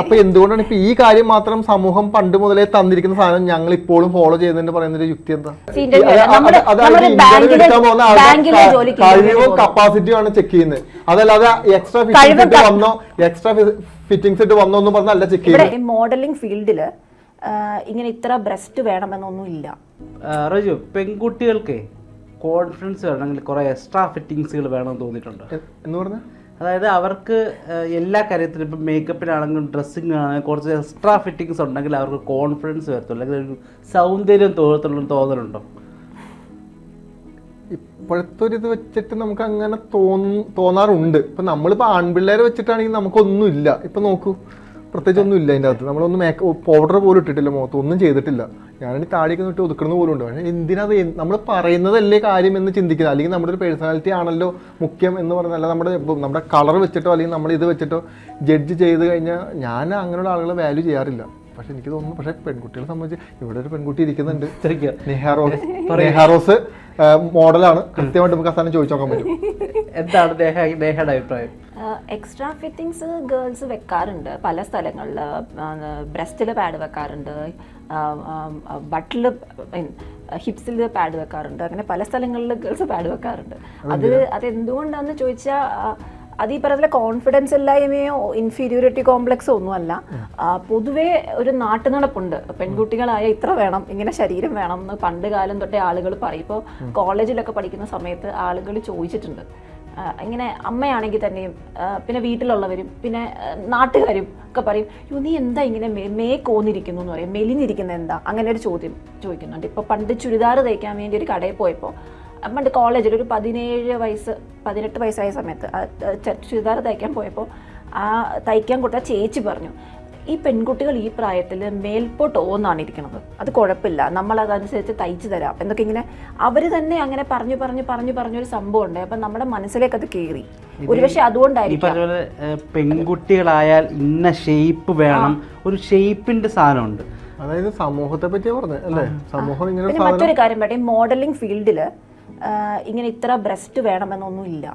അപ്പൊ എന്തുകൊണ്ടാണ് ഇപ്പൊ ഈ കാര്യം മാത്രം സമൂഹം പണ്ട് മുതലേ തന്നിരിക്കുന്ന സാധനം ഞങ്ങൾ ഇപ്പോഴും ഫോളോ ചെയ്യുന്നതിന്റെ പറയുന്ന ഒരു യുക്തി എന്താ? കഴിവും കപ്പാസിറ്റിയും ആണ് ചെക്ക് ചെയ്യുന്നത്. അതല്ലാതെ എക്സ്ട്രാ ഫിറ്റിംഗ് വന്നോ എക്സ്ട്രാ ഫിറ്റിംഗ്സ് ഇട്ട് വന്നോ എന്ന് പറഞ്ഞല്ല ചെക്ക് ചെയ്യുന്നത്. മോഡലിംഗ് ഫീൽഡിൽ ഇങ്ങനെ ഇത്ര ബ്രസ്റ്റ് വേണമെന്നൊന്നും ഇല്ല. റജു പെൺകുട്ടികൾക്ക് കോൺഫിഡൻസ് വേണമെങ്കിൽ കുറെ എക്സ്ട്രാ ഫിറ്റിങ്സുകൾ വേണമെന്ന് തോന്നിയിട്ടുണ്ട്. എന്ന് പറഞ്ഞ? അതായത് അവർക്ക് എല്ലാ കാര്യത്തിലും ഇപ്പം മേക്കപ്പിനാണെങ്കിലും ആണെങ്കിലും കുറച്ച് എക്സ്ട്രാ ഫിറ്റിങ്സ് ഉണ്ടെങ്കിൽ അവർക്ക് കോൺഫിഡൻസ് വരത്തുള്ളൂ. അല്ലെങ്കിൽ ഒരു സൗന്ദര്യം തോന്നത്തുള്ളൂ തോന്നലുണ്ടോ? ഇപ്പോഴത്തെ ഒരു ഇത് വെച്ചിട്ട് നമുക്ക് അങ്ങനെ തോന്നു തോന്നാറുണ്ട്. ഇപ്പൊ നമ്മളിപ്പോ ആൺപിള്ളേരെ വെച്ചിട്ടാണെങ്കിൽ നമുക്കൊന്നും ഇല്ല ഇപ്പൊ നോക്കൂ. പ്രത്യേകിച്ച് ഒന്നും ഇല്ല അതിന്റെ അകത്ത് നമ്മളൊന്നും മേക്ക് പൗഡർ പോലും ഇട്ടിട്ടില്ല മുഖത്ത്. ഒന്നും ചെയ്തിട്ടില്ല. ഞാനീ താടിയൊക്കെ നിട്ട് ഒതുക്കുന്ന പോലും ഉണ്ട് പക്ഷേ എന്തിനാത് നമ്മൾ പറയുന്നതല്ലേ കാര്യം എന്ന് ചിന്തിക്കുന്നത്. അല്ലെങ്കിൽ നമ്മുടെ ഒരു പേഴ്സണാലിറ്റി ആണല്ലോ മുഖ്യം എന്ന് പറഞ്ഞല്ല നമ്മുടെ നമ്മുടെ കളർ വെച്ചിട്ടോ അല്ലെങ്കിൽ നമ്മൾ ഇത് വെച്ചിട്ടോ ജഡ്ജ് ചെയ്ത് കഴിഞ്ഞാൽ ഞാൻ അങ്ങനെയുള്ള ആളുകളെ വാല്യൂ ചെയ്യാറില്ല. പക്ഷെ എനിക്ക് തോന്നുന്നു പക്ഷേ പെൺകുട്ടികളെ സംബന്ധിച്ച് ഇവിടെ ഒരു പെൺകുട്ടി ഇരിക്കുന്നുണ്ട്. നെഹാറോസ്. നെഹാറോസ് മോഡലാണ് കൃത്യമായിട്ട് നമുക്ക് അവസാനം ചോദിച്ചു നോക്കാൻ പറ്റും. എന്താണ് അഭിപ്രായം? എക്സ്ട്രാ ഫിറ്റിങ്സ് ഗേൾസ് വെക്കാറുണ്ട്. പല സ്ഥലങ്ങളിൽ ബ്രസ്റ്റിൽ പാഡ് വെക്കാറുണ്ട്. ബട്ടിൽ ഹിപ്സിൽ പാഡ് വെക്കാറുണ്ട്. അങ്ങനെ പല സ്ഥലങ്ങളിൽ ഗേൾസ് പാഡ് വെക്കാറുണ്ട്. അത് അത് എന്തുകൊണ്ടാന്ന് ചോദിച്ചാൽ അത് ഈ പറഞ്ഞ കോൺഫിഡൻസ് ഇല്ലായ്മയോ ഇൻഫീരിയോറിറ്റി കോംപ്ലക്സോ ഒന്നുമല്ല. പൊതുവേ ഒരു നാട്ടുനടപ്പുണ്ട്. പെൺകുട്ടികളായ ഇത്ര വേണം ഇങ്ങനെ ശരീരം വേണം എന്ന് പണ്ട് കാലം തൊട്ടേ ആളുകൾ പറയും. ഇപ്പോൾ കോളേജിലൊക്കെ പഠിക്കുന്ന സമയത്ത് ആളുകൾ ചോദിച്ചിട്ടുണ്ട്. ഇങ്ങനെ അമ്മയാണെങ്കിൽ തന്നെയും പിന്നെ വീട്ടിലുള്ളവരും പിന്നെ നാട്ടുകാരും ഒക്കെ പറയും യോ നീ എന്താ ഇങ്ങനെ മേ കോന്നിരിക്കുന്നു എന്ന് പറയും. മെലിഞ്ഞിരിക്കുന്ന എന്താ? അങ്ങനെ ഒരു ചോദ്യം ചോദിക്കുന്നുണ്ട്. ഇപ്പോൾ പണ്ട് ചുരിദാർ തയ്ക്കാൻ വേണ്ടി ഒരു കടയിൽ പോയപ്പോൾ പണ്ട് കോളേജിൽ ഒരു പതിനേഴ് വയസ്സ് പതിനെട്ട് വയസ്സായ സമയത്ത് ചുരിദാർ തയ്ക്കാൻ പോയപ്പോൾ ആ തയ്ക്കാൻ കൊടുത്ത ചേച്ചി പറഞ്ഞു ഈ പെൺകുട്ടികൾ ഈ പ്രായത്തിൽ മേൽപോട്ട് ഓന്നാണ് ഇരിക്കുന്നത്. അത് കുഴപ്പമില്ല. നമ്മൾ അതനുസരിച്ച് തയ്ച്ചു തരാം. എന്നൊക്കെ ഇങ്ങനെ അവർ തന്നെ അങ്ങനെ പറഞ്ഞു പറഞ്ഞു പറഞ്ഞു പറഞ്ഞൊരു സംഭവം ഉണ്ട് അപ്പം നമ്മുടെ മനസ്സിലേക്ക് അത് കയറി. ഒരുപക്ഷെ ഈ അതുകൊണ്ടായിരിക്കും പെൺകുട്ടികളായാൽ ഇന്ന ഷേപ്പ് വേണം. ഒരു ഷേപ്പിന്റെ സാധനമുണ്ട്. അതായത് സമൂഹത്തെ പറ്റി പറഞ്ഞത് അല്ലേ? സമൂഹം ഇങ്ങനെ മറ്റൊരു കാര്യം പറയട്ടെ. മോഡലിംഗ് ഫീൽഡിൽ ഇങ്ങനെ ഇത്ര ബ്രസ്റ്റ് വേണമെന്നൊന്നും ഇല്ല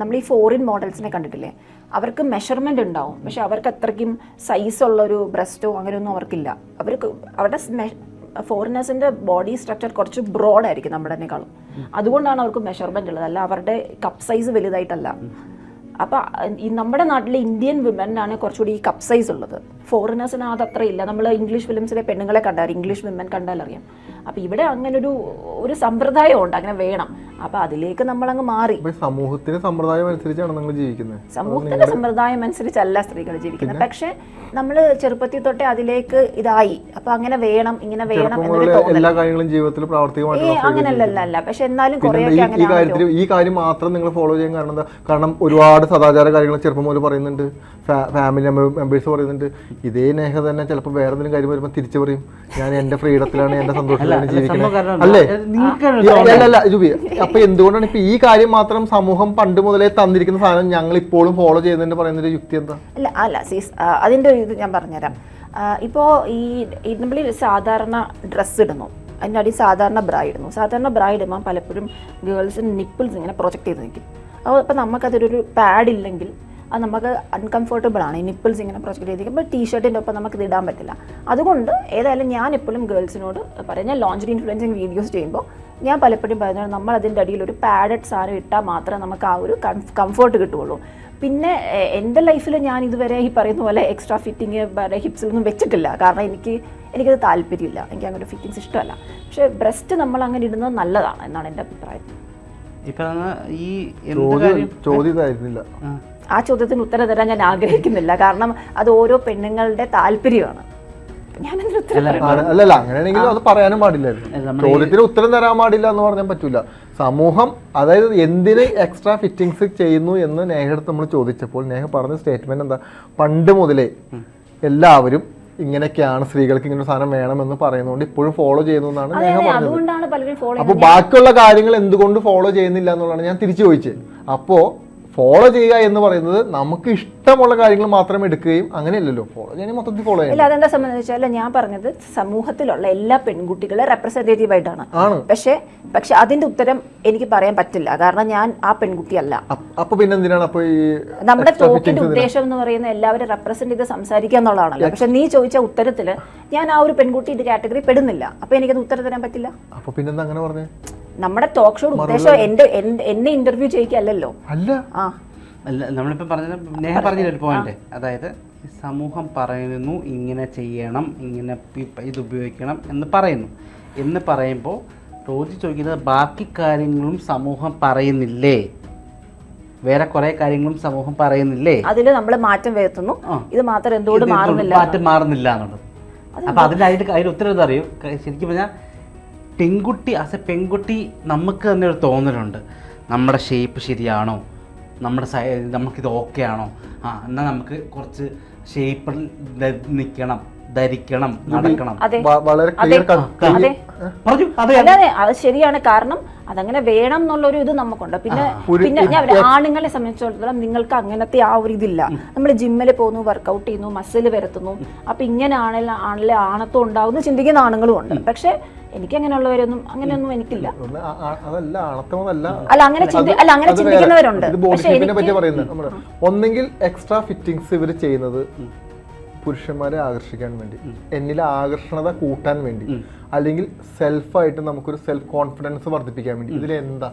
നമ്മൾ ഈ ഫോറിൻ മോഡൽസിനെ കണ്ടിട്ടില്ലേ? അവർക്ക് മെഷർമെന്റ് ഉണ്ടാവും. പക്ഷെ അവർക്ക് അത്രയ്ക്കും സൈസുള്ളൊരു ബ്രസ്റ്റോ അങ്ങനെയൊന്നും അവർക്കില്ല. അവർക്ക് അവരുടെ ഫോറിനേഴ്സിന്റെ ബോഡി സ്ട്രക്ചർ കുറച്ച് ബ്രോഡ് ആയിരിക്കും നമ്മുടെനേക്കാളും. അതുകൊണ്ടാണ് അവർക്ക് മെഷർമെന്റ് ഉള്ളത്. അല്ല അവരുടെ കപ്പ് സൈസ് വലുതായിട്ടല്ല. അപ്പോൾ ഈ നമ്മുടെ നാട്ടിലെ ഇന്ത്യൻ വിമനാണ് കുറച്ചുകൂടി ഈ കപ്പ് സൈസ് ഉള്ളത്. ഫോറിനേഴ്സിന് അത് അത്ര ഇല്ല. നമ്മൾ ഇംഗ്ലീഷ് ഫിലിംസിലെ പെണ്ണുങ്ങളെ കണ്ടാൽ ഇംഗ്ലീഷ് വിമൻ കണ്ടാൽ അറിയാം. അപ്പൊ ഇവിടെ അങ്ങനെ ഒരു ഒരു സമ്പ്രദായം ഉണ്ട്. അങ്ങനെ വേണം. അപ്പൊ അതിലേക്ക് നമ്മൾ അങ്ങ് മാറി സമൂഹത്തിന്റെ സമ്പ്രദായം അനുസരിച്ചാണ് നിങ്ങൾ ജീവിക്കുന്നത്? സമൂഹത്തിന്റെ സമ്പ്രദായം അനുസരിച്ചല്ല സ്ത്രീകൾ ജീവിക്കുന്നത്. പക്ഷേ നമ്മൾ ചെറുപ്പത്തിൽ തൊട്ടേ അതിലേക്ക് ഇതായി. അപ്പൊ അങ്ങനെ വേണം ഇങ്ങനെ വേണം എന്നൊരു എല്ലാ കാര്യങ്ങളും ജീവിതത്തിൽ പ്രാവർത്തികമായിട്ട് പക്ഷെ എന്നാലും ഈ- ഈ കാര്യത്തിൽ ഈ കാര്യം മാത്രം നിങ്ങൾ ഫോളോ ചെയ്യാൻ കാരണം എന്താ? കാരണം ഒരുപാട് സദാചാര കാര്യങ്ങൾ ചെറുപ്പം മുതൽ പറയുന്നുണ്ട്. ഫാമിലി മെമ്പേഴ്സ് പറയുന്നുണ്ട്. ഇതേ നേഹ തന്നെ ചിലപ്പോൾ വേറെ എന്തെങ്കിലും കാര്യം വരുമ്പോൾ തിരിച്ചു പറയും ഞാൻ എന്റെ ഫ്രീഡത്തിലാണ് എന്റെ സന്തോഷത്തിലാണ് ജീവിക്കുന്നത് അല്ലേ നിങ്ങൾക്കാണ് ഈ- അല്ല, അല്ല, ജുബി അപ്പൊ എന്തുകൊണ്ടാണ് ഇപ്പൊ ഈ കാര്യം മാത്രം സമൂഹം പണ്ട് മുതലേ തന്നിരിക്കുന്ന സാധനം ഞങ്ങൾ ഇപ്പോഴും ഫോളോ ചെയ്യുന്നതിന് പറയുന്ന ഒരു യുക്തി എന്താ? അല്ല അല്ല സീസ് അതിന്റെ അതിന്റെ ഒരു ഇത് ഞാൻ പറഞ്ഞുതരാം. ഇപ്പോ ഈ നമ്മൾ ഈ സാധാരണ ഡ്രസ്സ് ഇടുന്നു. അതിന്റെ അടി സാധാരണ ബ്രാ ഇടുന്നു. സാധാരണ ബ്രാ ഇടുമ്പോൾ പലപ്പോഴും ഗേൾസിന് നിപ്പിൾസ് ഇങ്ങനെ പ്രൊജക്റ്റ് ചെയ്ത് നിൽക്കും. അപ്പോൾ അപ്പോൾ നമുക്കതൊരു പാഡ് ഇല്ലെങ്കിൽ അത് നമുക്ക് അൺകംഫർട്ടബിൾ ആണ്. നിപ്പിൾസ് ഇങ്ങനെ പ്രൊജക്റ്റ് ചെയ്തിരിക്കുമ്പോൾ ടീ ഷർട്ടിന്റെ ഒപ്പം നമുക്കിത് ഇടാൻ പറ്റില്ല. അതുകൊണ്ട് ഏതായാലും ഞാൻ എപ്പോഴും ഗേൾസിനോട് പറയാം. ഞാൻ ലോഞ്ചറി ഇൻഫ്ലുവൻസിങ് വീഡിയോസ് ചെയ്യുമ്പോൾ ഞാൻ പലപ്പോഴും പറഞ്ഞാൽ നമ്മൾ അതിന്റെ അടിയിൽ ഒരു പാഡഡ് സാധനം ഇട്ടാൽ മാത്രമേ നമുക്ക് ആ ഒരു കംഫർട്ട് കിട്ടുള്ളൂ പിന്നെ എന്റെ ലൈഫിൽ ഞാൻ ഇതുവരെ ഈ പറയുന്ന പോലെ എക്സ്ട്രാ ഫിറ്റിങ് ഹിപ്സിലൊന്നും വെച്ചിട്ടില്ല. കാരണം എനിക്ക് എനിക്കത് താല്പര്യമില്ല. എനിക്ക് അങ്ങനെ ഫിറ്റിങ്സ് ഇഷ്ടമല്ല. പക്ഷേ ബ്രസ്റ്റ് നമ്മൾ അങ്ങനെ ഇടുന്നത് നല്ലതാണ് എന്നാണ് എന്റെ അഭിപ്രായം. ഈ ഈ എന്ത് ചോദ്യം കാര്യം? ചോദ്യം ഇതായിരുന്നില്ല. ആ. ചോദ്യത്തിന് ഉത്തരം തരാൻ ഞാൻ ആഗ്രഹിക്കുന്നില്ല. കാരണം അത് ഓരോ പെണ്ണുങ്ങളുടെ താല്പര്യമാണ്. അല്ലല്ല അങ്ങനെയാണെങ്കിൽ അത് പറയാനും പാടില്ല. പാടില്ലായിരുന്നു ചോദ്യത്തിന് ഉത്തരം തരാൻ പാടില്ല എന്ന് പറയാൻ പറ്റൂല. സമൂഹം അതായത് എന്തിന് എക്സ്ട്രാ ഫിറ്റിങ്സ് ചെയ്യുന്നു എന്ന് നേഹടുത്ത് നമ്മൾ ചോദിച്ചപ്പോൾ നേഹ പറഞ്ഞ സ്റ്റേറ്റ്മെന്റ് എന്താ? പണ്ട് മുതലേ എല്ലാവരും ഇങ്ങനെയൊക്കെയാണ് സ്ത്രീകൾക്ക് ഇങ്ങനെ സാധനം വേണമെന്ന് പറയുന്നതുകൊണ്ട് ഇപ്പോഴും ഫോളോ ചെയ്യുന്നു എന്നാണ് നേഹ അതെ പറഞ്ഞത്. അതുകൊണ്ടാണ് പലരും ഫോളോ അപ്പൊ ബാക്കിയുള്ള കാര്യങ്ങൾ എന്തുകൊണ്ട് ഫോളോ ചെയ്യുന്നില്ല എന്നുള്ളതാണ് ഞാൻ തിരിച്ചു ചോദിച്ചത്. അപ്പോ ഫോളോ ചെയ്യുക എന്ന് പറയുന്നത് നമുക്ക് ഇഷ്ടമുള്ള കാര്യങ്ങൾ മാത്രം എടുക്കുകയും അങ്ങനെയല്ലല്ലോ. ഫോളോ ചെയ്യാൻ മൊത്തത്തിൽ ഫോളോ ചെയ്യാം അതെന്താ സംബന്ധിച്ചാൽ ഞാൻ പറഞ്ഞത് സമൂഹത്തിലുള്ള എല്ലാ പെൺകുട്ടികളെ റെപ്രസെന്റേറ്റീവ് ആയിട്ടാണ്. പക്ഷേ പക്ഷെ അതിന്റെ ഉത്തരം എനിക്ക് പറയാൻ പറ്റില്ല. കാരണം ഞാൻ ആ പെൺകുട്ടിയല്ല. അപ്പ- പിന്നെ എന്തിനാണ് അപ്പൊ ഈ നമ്മുടെ ടോക്കിന്റെ? ഉദ്ദേശം എന്ന് പറയുന്നത് എല്ലാവരും റെപ്രസെന്റ് ചെയ്ത് സംസാരിക്കുക എന്നുള്ളതാണല്ലോ. പക്ഷെ നീ ചോദിച്ച ഉത്തരത്തിൽ ഞാൻ ആ ഒരു പെൺകുട്ടി ഇത് കാറ്റഗറി പെടുന്നില്ല. അപ്പൊ എനിക്കത് ഉത്തരം തരാൻ പറ്റില്ല. അപ്പൊ പിന്നെന്താ അങ്ങനെ പറഞ്ഞേ? നമ്മുടെ ടോക്ക് ഷോ ഉദ്ദേശം എന്റെ എന്നെ ഇന്റർവ്യൂ ചെയ്യിക്കല്ലോ അല്ല. ആ. അല്ല നമ്മളിപ്പോൾ പറഞ്ഞത് നേഹ പറഞ്ഞൊരു പോയിന്റ് അതായത് സമൂഹം പറയുന്നു ഇങ്ങനെ ചെയ്യണം ഇങ്ങനെ ഇത് ഉപയോഗിക്കണം എന്ന് പറയുന്നു. എന്ന് പറയുമ്പോൾ റോജി ചോദിക്കുന്നത് ബാക്കി കാര്യങ്ങളും സമൂഹം പറയുന്നില്ലേ? വേറെ കുറെ കാര്യങ്ങളും സമൂഹം പറയുന്നില്ലേ? അതിൽ നമ്മൾ മാറ്റം വരുത്തുന്നു. ഇത് മാത്രം എന്തുകൊണ്ട് മാറുന്നില്ല? മാറ്റം മാറുന്നില്ല എന്നുള്ളത്. അപ്പൊ അതിനായിട്ട് അതിന് ഉത്തരവ് അറിയും അറിയോ? ശരിക്കും പറഞ്ഞാൽ പെൺകുട്ടി ആസ് എ പെൺകുട്ടി നമുക്ക് തന്നെ ഒരു തോന്നലുണ്ട്. നമ്മുടെ ഷേപ്പ് ശരിയാണോ? നമ്മുടെ സൈ നമുക്കിത് ഓക്കെ ആണോ? ആ എന്നാൽ നമുക്ക് കുറച്ച് ഷേപ്പിൽ നിൽക്കണം ധരിക്കണം നടക്കണം. വളരെ അതെ. പറഞ്ഞു അതെ അല്ലാതെ അത്. ശരിയാണ്. കാരണം അതങ്ങനെ വേണം എന്നുള്ളൊരു ഇത് നമുക്കുണ്ട്. പിന്നെ പിന്നെ ഞാൻ ആണുങ്ങളെ സംബന്ധിച്ചിടത്തോളം നിങ്ങൾക്ക് അങ്ങനത്തെ ആ ഒരു ഇതില്ല. നമ്മൾ ജിമ്മിൽ പോകുന്നു വർക്കൗട്ട് ചെയ്യുന്നു മസിൽ വരുത്തുന്നു. അപ്പൊ ഇങ്ങനെ ആണല്ല ആണല്ലേ ആണത്വം ഉണ്ടാവുന്നു ചിന്തിക്കുന്ന ആണുങ്ങളും ഉണ്ട്. പക്ഷെ എനിക്ക് അങ്ങനെയുള്ളവരൊന്നും അങ്ങനെയൊന്നും എനിക്കില്ല. അല്ല അങ്ങനെ ചിന്തി അല്ല അങ്ങനെ ചിന്തിക്കുന്നവരുണ്ട്. ഒന്നെങ്കിൽ എക്സ്ട്രാ ഫിറ്റിംഗ്സ് ഇവർ ചെയ്യുന്നത് പുരുഷന്മാരെ ആകർഷിക്കാൻ വേണ്ടി എന്നിലെ ആകർഷണത കൂട്ടാൻ വേണ്ടി അല്ലെങ്കിൽ സെൽഫായിട്ട് നമുക്കൊരു സെൽഫ് കോൺഫിഡൻസ് വർദ്ധിപ്പിക്കാൻ വേണ്ടി. ഇതിൽ എന്താ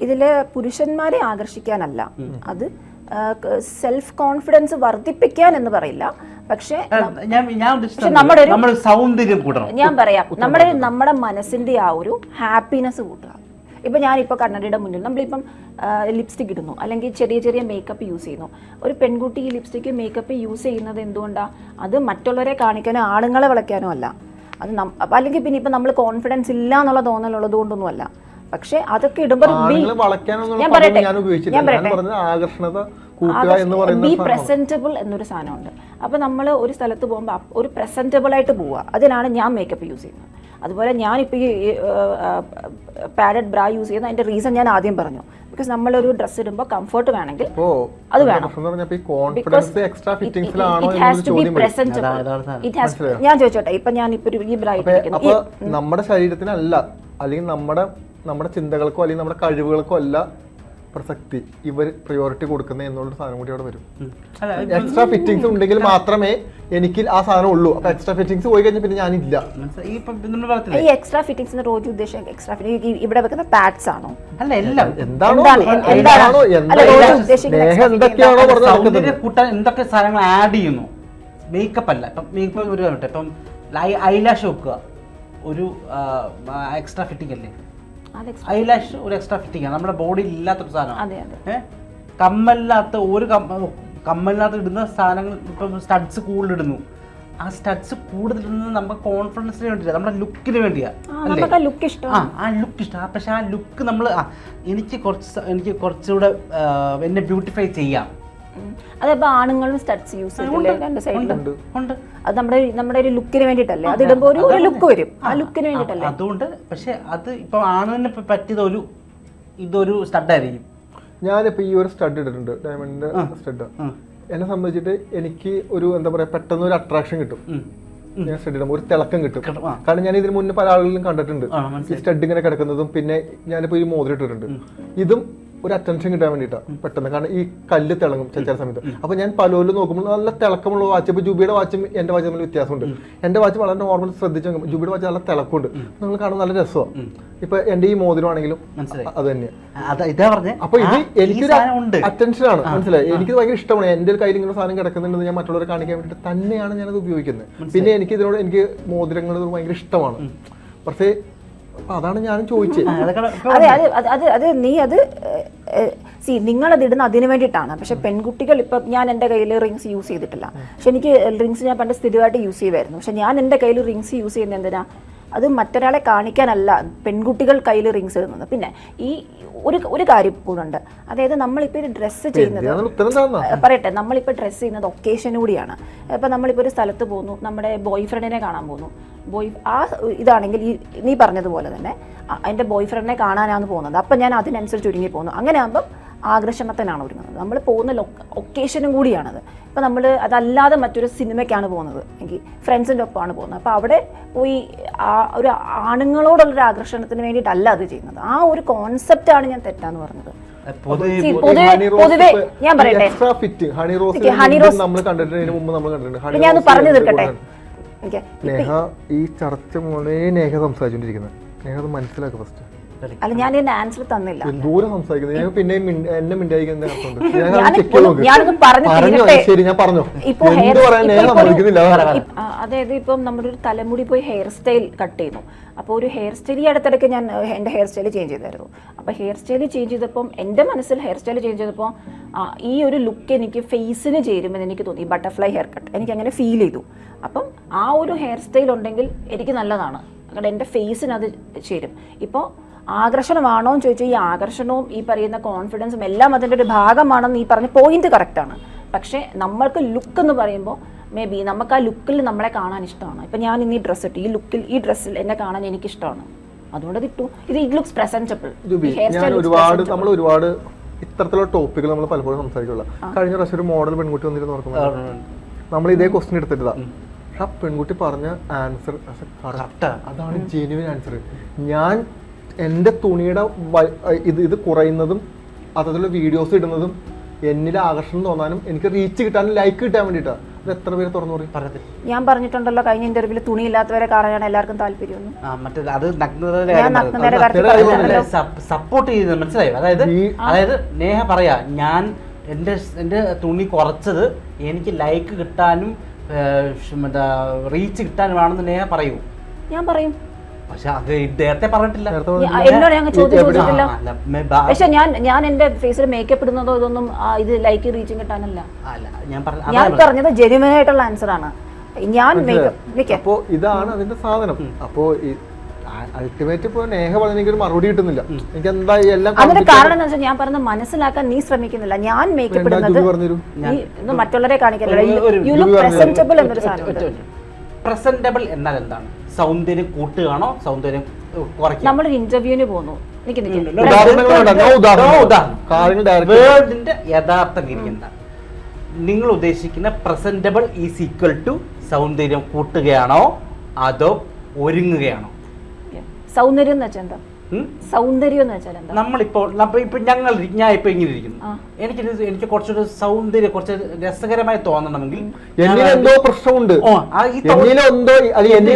ഇതിൽ പുരുഷന്മാരെ ആകർഷിക്കാനല്ല. അത് സെൽഫ് കോൺഫിഡൻസ് വർദ്ധിപ്പിക്കാൻ എന്ന് പറയില്ല. പക്ഷേ ഞാൻ ഞാൻ നമ്മുടെ ഒരു- നമ്മൾ സൗന്ദര്യം കൂട്ടണം. ഞാൻ പറയാം. നമ്മുടെ നമ്മുടെ മനസ്സിന്റെ ആ ഒരു ഹാപ്പിനെസ് കൂട്ടുക. ഇപ്പൊ ഞാനിപ്പോൾ കണ്ണടയുടെ മുന്നിൽ നമ്മളിപ്പം ലിപ്സ്റ്റിക് ഇടുന്നു. അല്ലെങ്കിൽ ചെറിയ ചെറിയ മേക്കപ്പ് യൂസ് ചെയ്യുന്നു. ഒരു പെൺകുട്ടി ഈ ലിപ്സ്റ്റിക്ക് മേക്കപ്പ് യൂസ് ചെയ്യുന്നത് എന്തുകൊണ്ടാണ് അത് മറ്റുള്ളവരെ കാണിക്കാനോ ആണുങ്ങളെ വിളയ്ക്കാനോ അല്ല. അത് നം- അല്ലെങ്കിൽ പിന്നെ ഇപ്പൊ നമ്മൾ കോൺഫിഡൻസ് ഇല്ല എന്നുള്ള തോന്നലുള്ളത് കൊണ്ടൊന്നുമല്ല പക്ഷെ അതൊക്കെ ഇടുമ്പോൾ ഞാൻ പറയട്ടെ, പറയട്ടെ. ബി. പ്രസന്റബിൾ എന്നൊരു സാധനമുണ്ട്. അപ്പോൾ നമ്മൾ ഒരു സ്ഥലത്ത് പോകുമ്പോൾ ഒരു പ്രസന്റബിൾ ആയിട്ട് പോവുക. അതിനാണ് ഞാൻ മേക്കപ്പ് യൂസ് ചെയ്യുന്നത്. അതുപോലെ ഞാനിപ്പോൾ ഈ പാഡഡ് ബ്രാ യൂസ് ചെയ്യുന്ന അതിന്റെ റീസൺ ഞാൻ ആദ്യം പറഞ്ഞു. ബിക്കോസ് നമ്മളൊരു ഡ്രസ് ഇടുമ്പോൾ കംഫർട്ട് വേണമെങ്കിൽ അത് വേണം. ഞാൻ ചോദിച്ചോട്ടെ ഇപ്പൊ ഞാൻ ഇപ്പൊ ഈ ബ്രാ നമ്മുടെ ശരീരത്തിനല്ല അല്ലെങ്കിൽ നമ്മുടെ നമ്മുടെ ചിന്തകൾക്കോ അല്ലെങ്കിൽ നമ്മുടെ കഴിവുകൾക്കോ അല്ല പ്രസക്തി. ഇവർ പ്രയോറിറ്റി കൊടുക്കുന്ന എന്നുള്ള സാധനം കൂടി അവിടെ വരും. എക്സ്ട്രാ ഫിറ്റിംഗ്സ് ഉണ്ടെങ്കിൽ മാത്രമേ എനിക്ക് ആ സാധനം ഉള്ളൂ. അപ്പൊ എക്സ്ട്രാ ഫിറ്റിംഗ്സ് പോയി കഴിഞ്ഞാൽ പിന്നെ ഞാനില്ല. ഈ ഇപ്പം നമ്മൾ പറയത്തില്ലേ ഈ എക്സ്ട്രാ ഫിറ്റിംഗ്സിന് റോജ് ഉദ്ദേശം എക്സ്ട്രാ ഫിറ്റിംഗ് ഇവിടെ വെക്കുന്ന പാഡ്സ് ആണോ? അല്ല എല്ലാം. എന്താണോ എന്താണ്? എന്തൊക്കെയാണോ fitting പറഞ്ഞത് കൂട്ടാൻ എന്തൊക്കെ സാധനങ്ങൾ ആഡ് ചെയ്യുന്നു? മേക്കപ്പ് അല്ല. ഇപ്പം മേക്കപ്പ് ഒരു ഇപ്പം ഐലാഷ് വെക്കുക. ഒരു എക്സ്ട്രാ ഫിറ്റിംഗ് അല്ലേ? ഐലാഷ് ഒരു എക്സ്ട്രാ ഫിറ്റിംഗ് ആണ്. നമ്മുടെ ബോഡി ഇല്ലാത്തൊരു സാധനമാണ് ഏഹ് കമ്മലില്ലാത്ത ഒരു കമ്മ കമ്മലിനകത്ത് ഇടുന്ന സാധനങ്ങൾ ഇപ്പം സ്റ്റഡ്സ് കൂടുതൽ ഇടുന്നു. ആ സ്റ്റഡ്സ് കൂടുതലിടുന്നത് നമ്മുടെ കോൺഫിഡൻസിന് വേണ്ടിയില്ല നമ്മുടെ ലുക്കിന് വേണ്ടിയാ. ആ, ആ ലുക്ക് ഇഷ്ടം ആ ആ ലുക്ക് ഇഷ്ടം. പക്ഷെ ആ ലുക്ക് നമ്മൾ എനിക്ക് കുറച്ച് എനിക്ക് കുറച്ചുകൂടെ എന്നെ ബ്യൂട്ടിഫൈ ചെയ്യാം. അതപ്പോ ആണുങ്ങളും സ്റ്റഡ്സ് യൂസ് ചെയ്തില്ലേ രണ്ട് സൈഡിലും ഉണ്ട് ഉണ്ട്. അത് നമ്മുടെ നമ്മുടെ ഒരു ലുക്കിന് വേണ്ടിട്ടല്ലേ അത് ഇടുമ്പോൾ ഒരു ലുക്ക് വരും. ആ ലുക്കിന് വേണ്ടിട്ടല്ലേ അതുകൊണ്ട് പക്ഷെ അത് ഇപ്പൊ ആണിന് പറ്റിയത് ഒരു ഇതൊരു സ്റ്റഡായിരിക്കും ഞാനിപ്പോ ഈ ഒരു സ്റ്റഡ് ഇട്ടിട്ടുണ്ട്. ഡയമണ്ടിന്റെ സ്റ്റഡ്. എന്നെ സംബന്ധിച്ചിട്ട് എനിക്ക് ഒരു എന്താ പറയാ പെട്ടെന്ന് ഒരു അട്രാക്ഷൻ കിട്ടും. ഞാൻ സ്റ്റഡ് ഇടുമ്പോൾ ഒരു തിളക്കം കിട്ടും. കിട്ടും, കാരണം ഞാൻ ഇതിന് മുന്നേ പല ആളുകളിലും കണ്ടിട്ടുണ്ട്. ഈ സ്റ്റഡ് ഇങ്ങനെ കിടക്കുന്നതും പിന്നെ ഞാനിപ്പോ ഈ മോതിരം ഇട്ടിട്ടുണ്ട്. ഇതും ഒരു അറ്റൻഷൻ കിട്ടാൻ വേണ്ടിയിട്ടാണ് പെട്ടെന്ന്. കാരണം ഈ കല്ല് തിളങ്ങും ചില സമയത്ത്. അപ്പൊ ഞാൻ പലോലും നോക്കുമ്പോൾ നല്ല തിളക്കമുള്ള വാച്ച്. ഇപ്പൊ ജൂബിയുടെ വാച്ചും എന്റെ വാച്ച് തമ്മിൽ വ്യത്യാസമുണ്ട്. എന്റെ വാച്ച് വളരെ നോർമൽ ശ്രദ്ധിച്ചു ജൂബിയുടെ വാച്ച് നല്ല തിളക്കമുണ്ട്. നിങ്ങൾ കാണാൻ നല്ല രസമാണ് ഇപ്പൊ എന്റെ ഈ മോതിരമാണെങ്കിലും. അത് തന്നെയാണ് അപ്പൊ ഇത് എനിക്ക് എനിക്കൊരു അറ്റൻഷൻ ആണ്. മനസ്സിലായി? എനിക്ക് ഭയങ്കര ഇഷ്ടമാണ്. എന്റെ കയ്യിൽ ഇങ്ങനെ സാധനം കിടക്കുന്നുണ്ടെന്ന് ഞാൻ മറ്റുള്ളവരെ കാണിക്കാൻ വേണ്ടിയിട്ട് തന്നെയാണ് ഞാനത് ഉപയോഗിക്കുന്നത്. പിന്നെ എനിക്ക് ഇതിനോട് എനിക്ക് മോതിരങ്ങൾ ഭയങ്കര ഇഷ്ടമാണ്. പക്ഷേ അതാണ് ഞാനും ചോദിച്ചത്. അത് അത് അത് അത് നീ അത് സി നിങ്ങളത് ഇടുന്ന അതിന് വേണ്ടിയിട്ടാണ്. പക്ഷെ പെൺകുട്ടികൾ ഇപ്പം ഞാൻ എന്റെ കയ്യിൽ റിങ്സ് യൂസ് ചെയ്തിട്ടില്ല. പക്ഷെ എനിക്ക് റിങ്സ് ഞാൻ പണ്ട് സ്ഥിരമായിട്ട് യൂസ് ചെയ്യുമായിരുന്നു. പക്ഷെ ഞാൻ എന്റെ കയ്യിൽ റിങ്സ് യൂസ് ചെയ്യുന്ന എന്തിനാ? അത് മറ്റൊരാളെ കാണിക്കാനല്ല പെൺകുട്ടികൾ കയ്യിൽ റിങ്സ് ഇടുന്നത്. പിന്നെ ഈ ഒരു ഒരു കാര്യം കൂടുണ്ട്. അതായത് നമ്മളിപ്പോൾ ഒരു ഡ്രസ്സ് ചെയ്യുന്നത് പറയട്ടെ നമ്മളിപ്പോൾ ഡ്രസ്സ് ചെയ്യുന്നത് ഒക്കേഷൻ കൂടിയാണ്. ഇപ്പം നമ്മളിപ്പോൾ ഒരു സ്ഥലത്ത് പോകുന്നു നമ്മുടെ ബോയ് ഫ്രണ്ടിനെ കാണാൻ പോകുന്നു ബോയ് ആ ഇതാണെങ്കിൽ ഈ നീ പറഞ്ഞതുപോലെ തന്നെ എന്റെ ബോയ് ഫ്രണ്ടിനെ കാണാനാണ് പോകുന്നത്. അപ്പം ഞാൻ അതിനനുസരിച്ച് ഒരുങ്ങി പോകുന്നു. അങ്ങനെ ആകുമ്പം ആഗ്രശമത്തനാണ് ഒരുങ്ങുന്നത്. നമ്മൾ പോകുന്ന ഒക്കേഷനും കൂടിയാണത്. ഇപ്പം നമ്മൾ അതല്ലാതെ മറ്റൊരു സിനിമയ്ക്കാണ് പോകുന്നത്. എങ്കിൽ ഫ്രണ്ട്സിന്റെ ഒപ്പമാണ് പോകുന്നത്. അപ്പോൾ അവിടെ പോയി ആ ഒരു ആണുങ്ങളോടുള്ളൊരു ആകർഷണത്തിന് വേണ്ടിയിട്ടല്ല അത് ചെയ്യുന്നത്. ആ ഒരു കോൺസെപ്റ്റാണ് ഞാൻ തെറ്റാന്ന് പറഞ്ഞത്. പൊതുവെ ഞാൻ പറയട്ടെ. ഹണി റോസ് നമ്മൾ കണ്ടിട്ടുണ്ട്. മുമ്പ് നമ്മൾ കണ്ടിട്ടുണ്ട്. ഞാൻ പറഞ്ഞു തീർക്കട്ടെ? നേഹ ഈ ചർച്ച മോളെ നേഹ സംസാരിച്ചോണ്ടിരിക്കുന്നത് നേഹ അത് മനസ്സിലാക്കുക ഫസ്റ്റ് അല്ല ഞാൻ ഇതിന്റെ ആൻസർ തന്നില്ല. ദൂരം സംസാരിക്കുന്നത്. ഞാൻ പിന്നെ മിണ്ട- എന്നെ ഇപ്പ- അതായത് ഇപ്പം നമ്മുടെ ഒരു തലമുടി പോയി ഹെയർ സ്റ്റൈൽ കട്ട് ചെയ്യുന്നു. അപ്പോൾ ഒരു ഹെയർ സ്റ്റൈൽ ഈ അടുത്തിടയ്ക്ക് ഞാൻ എന്റെ ഹെയർ സ്റ്റൈൽ ചേഞ്ച് ചെയ്തായിരുന്നു. അപ്പോൾ ഹെയർ സ്റ്റൈൽ ചേഞ്ച് ചെയ്തപ്പം എന്റെ മനസ്സിൽ ഹെയർ സ്റ്റൈൽ ചേഞ്ച് ചെയ്തപ്പോൾ ഈ ഒരു ലുക്ക് എനിക്ക് ഫേസിന് ചേരുമെന്ന് എനിക്ക് തോന്നി. ബട്ടർഫ്ലൈ ഹെയർ കട്ട് എനിക്ക് അങ്ങനെ ഫീൽ ചെയ്തു. അപ്പം ആ ഒരു ഹെയർ സ്റ്റൈൽ ഉണ്ടെങ്കിൽ എനിക്ക് നല്ലതാണ്. കാരണം എന്റെ ഫേസിന് അത് ചേരും. ഇപ്പോൾ ആകർഷണമാണോ എന്ന് ചോദിച്ചാൽ ഈ ആകർഷണവും ഈ പറയുന്ന കോൺഫിഡൻസും എല്ലാം അതിന്റെ ഒരു ഭാഗമാണെന്ന് ഈ പറഞ്ഞ പോയിന്റ് കറക്റ്റാണ് പക്ഷേ നമ്മൾക്ക് ലുക്ക് എന്ന് പറയുമ്പോൾ മേ ബി നമുക്ക് ആ ലുക്കിൽ നമ്മളെ കാണാൻ ഇഷ്ടമാണ്. ഇപ്പം ഞാൻ ഇന്ന് ഈ ഡ്രസ്സ് ഇട്ടു ഈ ലുക്കിൽ ഈ ഡ്രസ്സിൽ എന്നെ കാണാൻ എനിക്ക് ഇഷ്ടമാണ് അതുകൊണ്ട് ഇത് ഇട്ടു. ഇത് ഇറ്റ് ലുക്സ് പ്രസന്റബിൾ ഒരുപാട് നമ്മൾ ഒരുപാട് ഇത്തരത്തിലുള്ള ടോപ്പിക്കുകൾ നമ്മൾ പലപ്പോഴും സംസാരിക്കുള്ള കഴിഞ്ഞ പ്രാവശ്യം ഒരു മോഡൽ പെൺകുട്ടി വന്നിട്ട് നോക്കുമ്പോൾ നമ്മൾ ഇതേ ക്വസ്റ്റ്യൻ എടുത്തിട്ടതാ. ആ പെൺകുട്ടി പറഞ്ഞ ആൻസർ അതാണ് ജെനുവിൻ ആൻസർ ഞാൻ എന്റെ തുണിയുടെ ഇത് ഇത് കുറയുന്നതും അത്തരത്തിലുള്ള വീഡിയോസ് ഇടുന്നതും എന്നിൽ ആകർഷണം തോന്നാനും എനിക്ക് റീച്ച് കിട്ടാനും ലൈക്ക് കിട്ടാൻ വേണ്ടിയിട്ടാണ് അത് എത്ര പേര് തുറന്നു പറയും? ഞാൻ പറഞ്ഞിട്ടുണ്ടല്ലോ കഴിഞ്ഞ ഇന്റർവ്യൂൽ ഇന്റർവ്യൂവിൽ തുണിയില്ലാത്തവരെ കാണാനാണ് എല്ലാവർക്കും താല്പര്യം അത് സപ്പോർട്ട് ചെയ്ത് മനസ്സിലായോ? അതായത് അതായത് നേഹ പറയാ ഞാൻ എന്റെ എന്റെ തുണി കുറച്ചത് എനിക്ക് ലൈക്ക് കിട്ടാനും റീച്ച് കിട്ടാനും ആണെന്ന് റീച്ച് കിട്ടാനുമാണെന്ന് നേഹ പറയൂ. ഞാൻ പറയും. പക്ഷെ അത് നേരത്തെ പറഞ്ഞിട്ടില്ല ഞാൻ- എന്നോട് ഞങ്ങൾ ചോദിച്ചിട്ടില്ല പക്ഷെ ഞാൻ ഞാൻ എന്റെ ഫേസിൽ മേക്കപ്പ് ഇടുന്നതോ ഇതൊന്നും ഇത് ലൈക്ക് റീച്ചിങ് കിട്ടാനല്ല അല്ല ഞാൻ പറഞ്ഞ ഞാൻ പറഞ്ഞത് ജെന്യുവൻ ആയിട്ടുള്ള ആൻസർ ആണ് ഞാൻ മേക്കപ്പ് അപ്പോ ഇതാണ് അതിന്റെ സാധനം അപ്പോ അൾട്ടിമേറ്റ് ഇപ്പൊ നേഹ പറഞ്ഞ മറുപടി കിട്ടുന്നില്ല എനിക്ക് എന്താ എല്ലാം അതിന്റെ കാരണം എന്താ വെച്ചാൽ ഞാൻ പറഞ്ഞത് മനസ്സിലാക്കാൻ നീ ശ്രമിക്കുന്നില്ല ഞാൻ മേക്കപ്പ് ഇടുന്നത് മറ്റുള്ളവരെ ജുബി പ്രസന്റബിൾ എന്നൊരു സാധനം. പ്രസന്റബിൾ എന്നാൽ എന്താണ് സൗന്ദര്യം കൂട്ടുകയാണോ? സൗന്ദര്യം നമ്മളൊരു ഇന്റർവ്യൂവിന് വേൾഡിന്റെ യഥാർത്ഥ എന്താണ് നിങ്ങൾ ഉദ്ദേശിക്കുന്ന പ്രസന്റബിൾ ഈസ് ഈക്വൽ ടു സൗന്ദര്യം കൂട്ടുകയാണോ? അതോ ഒരുങ്ങുകയാണോ? സൗന്ദര്യം എന്ന് വെച്ചാൽ എന്താ? സൗന്ദര്യം എന്ന് വെച്ചാൽ എന്താ? നമ്മളിപ്പോൾ നമ്മ- ഇപ്പൊ ഞങ്ങൾ ഞാൻ ഇപ്പൊ ഇങ്ങനെ ഇരിക്കുന്നു. എനിക്ക് എനിക്ക് കുറച്ചൊരു സൗന്ദര്യം കുറച്ച് രസകരമായി തോന്നണമെങ്കിൽ എന്തോ പ്രശ്നമുണ്ട്. എന്തോ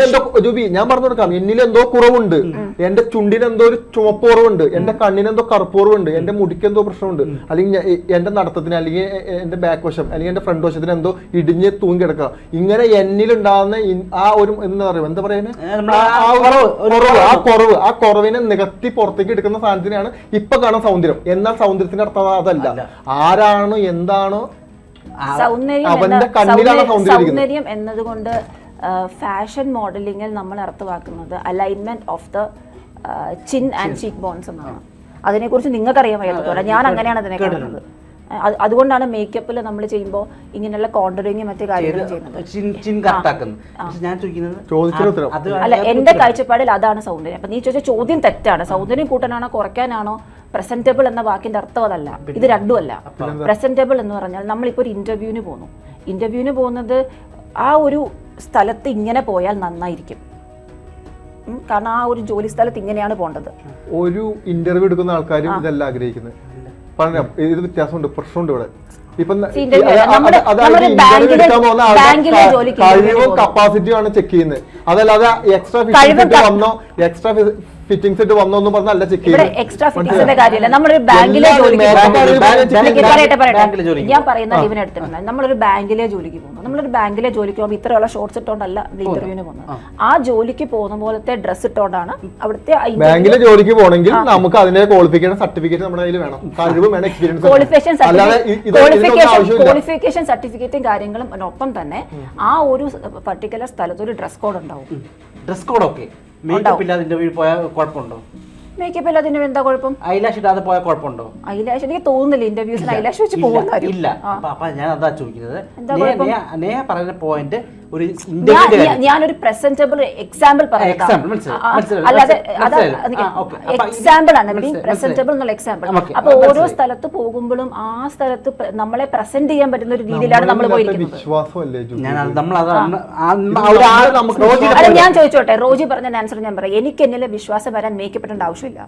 എന്തോ ജൂബി ഞാൻ പറഞ്ഞു കൊടുക്കാം. എന്നിലെന്തോ കുറവുണ്ട്. എന്റെ ചുണ്ടിന് എന്തോ ഒരു ചുവപ്പ് കുറവുണ്ട്. എന്റെ കണ്ണിന് എന്തോ കറുപ്പ് കുറവുണ്ട്. എന്റെ മുടിക്ക് എന്തോ പ്രശ്നമുണ്ട്. അല്ലെങ്കിൽ എന്റെ നടത്തത്തിന് അല്ലെങ്കിൽ എന്റെ ബാക്ക് വശം അല്ലെങ്കിൽ എന്റെ ഫ്രണ്ട് വശത്തിന് എന്തോ ഇടിഞ്ഞ് തൂങ്ങി കിടക്കുക ഇങ്ങനെ എന്നിലുണ്ടാകുന്ന ആ ഒരു എന്താ പറയുക? എന്താ പറയുന്നത് ആ- കുറവ്, ഒരു ആ കുറവ്. കുറവ് ആ കുറവിനെ നികത്തി പുറത്തേക്ക് എടുക്കുന്ന സാധനത്തിനാണ് ഇപ്പൊ കാണാൻ സൗന്ദര്യം. എന്നാൽ സൗന്ദര്യത്തിന്റെ അർത്ഥം അതല്ല. ആരാണ് എന്താണ് അവന്റെ കണ്ണിലാണ് സൗന്ദര്യം- സൗന്ദര്യം എന്നതുകൊണ്ട് ഫാഷൻ മോഡലിംഗിൽ നമ്മൾ അർത്ഥമാക്കുന്നത് alignment of the chin and cheek bones എന്നാണ്. അതിനെക്കുറിച്ച് നിങ്ങൾക്കറിയാൻ വയ്യാത്തതുകൊണ്ട് ഞാൻ അങ്ങനെയാണ് അതിനെ കാണുന്നത്. അത് അതുകൊണ്ടാണ് മേക്കപ്പിൽ നമ്മൾ ചെയ്യുമ്പോൾ ഇങ്ങനെയുള്ള കോണ്ടറിങ് മറ്റു കാര്യങ്ങളും ചെയ്യുന്നത്. അല്ല എന്റെ കാഴ്ചപ്പാടിൽ അതാണ് സൗന്ദര്യം. അപ്പൊ നീ ചോദിച്ച ചോദ്യം തെറ്റാണ്. സൗന്ദര്യം കൂട്ടാനാണോ കുറയ്ക്കാനാണോ പ്രസന്റബിൾ എന്ന വാക്കിന്റെ അർത്ഥം അതല്ല. ഇത് രണ്ടുമല്ല പ്രസന്റബിൾ എന്ന് പറഞ്ഞാൽ നമ്മളിപ്പോൾ ഒരു ഇന്റർവ്യൂവിന് പോകുന്നു. ഇന്റർവ്യൂവിന് പോകുന്നത് ആ ഒരു സ്ഥലത്ത് ഇങ്ങനെ പോയാൽ നന്നായിരിക്കും. കാരണം ആ ഒരു ജോലി സ്ഥലത്ത് ഇങ്ങനെയാണ് പോകേണ്ടത്. ഒരു ഇന്റർവ്യൂ എടുക്കുന്ന ആൾക്കാരും ഇതല്ല ആഗ്രഹിക്കുന്നത്. പറഞ്ഞാ ഇത് വ്യത്യാസമുണ്ട് പ്രശ്നമുണ്ട് ഇവിടെ. ഇപ്പൊ കഴിവും കപ്പാസിറ്റിയും ആണ് ചെക്ക് ചെയ്യുന്നത്. അതല്ലാതെ എക്സ്ട്രാ ക- വന്നോ എക്സ്ട്രാ ഫിറ്റിംഗ്സ് ഇട്ട് വന്നോ എന്ന് പറഞ്ഞല്ല ചെക്ക് എക്സ്ട്രാ ഫിറ്റിംഗ്സിന്റെ കാര്യമില്ല. നമ്മളൊരു ബാങ്കിലെ. പറയട്ടെ ബാങ്കിലെ പറയട്ടെ ഞാൻ പറയുന്ന ഇവനെ എടുത്തിട്ടുണ്ട്. നമ്മളൊരു ബാങ്കിലെ ജോലിക്ക് പോകുന്നു. നമ്മളൊരു ബാങ്കിലെ ജോലിക്ക് പോകുമ്പോൾ ഇത്രയുള്ള ഷോർട്സ് ഇട്ടോണ്ടല്ല ഇന്റർവ്യൂവിന് പോകുന്നത്. ആ. ജോലിക്ക് പോകുന്ന പോലത്തെ ഡ്രസ് ഇട്ടോണ്ടാണ് അവിടുത്തെ ബാങ്കിലെ ജോലിക്ക് പോകണമെങ്കിൽ നമുക്ക് അതിന്റെ ക്വാളിഫിക്കേഷൻ സർട്ടിഫിക്കറ്റ് നമ്മുടെ കയ്യിൽ വേണം. കഴിവ് വേണം എക്സ്പീരിയൻസ് ക്വാളിഫിക്കേഷൻ ക്വാളിഫിക്കേഷൻ സർട്ടിഫിക്കറ്റും കാര്യങ്ങളും ഒപ്പം തന്നെ ആ ഒരു പർട്ടിക്കുലർ സ്ഥലത്ത് ഒരു ഡ്രസ് കോഡ് ഉണ്ടാവും. ഡ്രസ് കോഡ് ഒക്കെ. മേക്കപ്പ് ഇല്ലാതെ വീട് പോയാൽ കുഴപ്പമുണ്ടോ? മേക്കപ്പ് ഇല്ലാതിന് എന്താ കുഴപ്പം? ഐലാഷ് ഇടാതെ പോയാൽ കുഴപ്പമുണ്ടോ? ഐലാഷ് എനിക്ക് തോന്നുന്നില്ല ഇന്റർവ്യൂസിന് ഐലാഷ് വെച്ച് ഇല്ല, പോകുന്ന ഇല്ല. അപ്പൊ ഞാൻ അതാ ചോദിക്കുന്നത്. നേഹ പറയുന്ന പോയിന്റ് ഒരു ഞാനൊരു പ്രസന്റബിൾ എക്സാമ്പിൾ എക്സാമ്പിൾ ആണ്. പ്രസന്റബിൾ എന്നുള്ള എക്സാമ്പിൾ അപ്പൊ ഓരോ. സ്ഥലത്ത് പോകുമ്പോഴും ആ സ്ഥലത്ത് നമ്മളെ പ്രസന്റ് ചെയ്യാൻ പറ്റുന്ന ഒരു രീതിയിലാണ് നമ്മൾ പോയിരിക്കുന്നത്. വിശ്വാസമല്ലേ ഞാൻ ചോദിച്ചോട്ടെ. റോജി പറഞ്ഞ ആൻസർ ഞാൻ പറയാം. എനിക്ക് എന്നിലെ വിശ്വാസം വരാൻ മേക്കപ്പെടേണ്ട ആവശ്യമില്ല.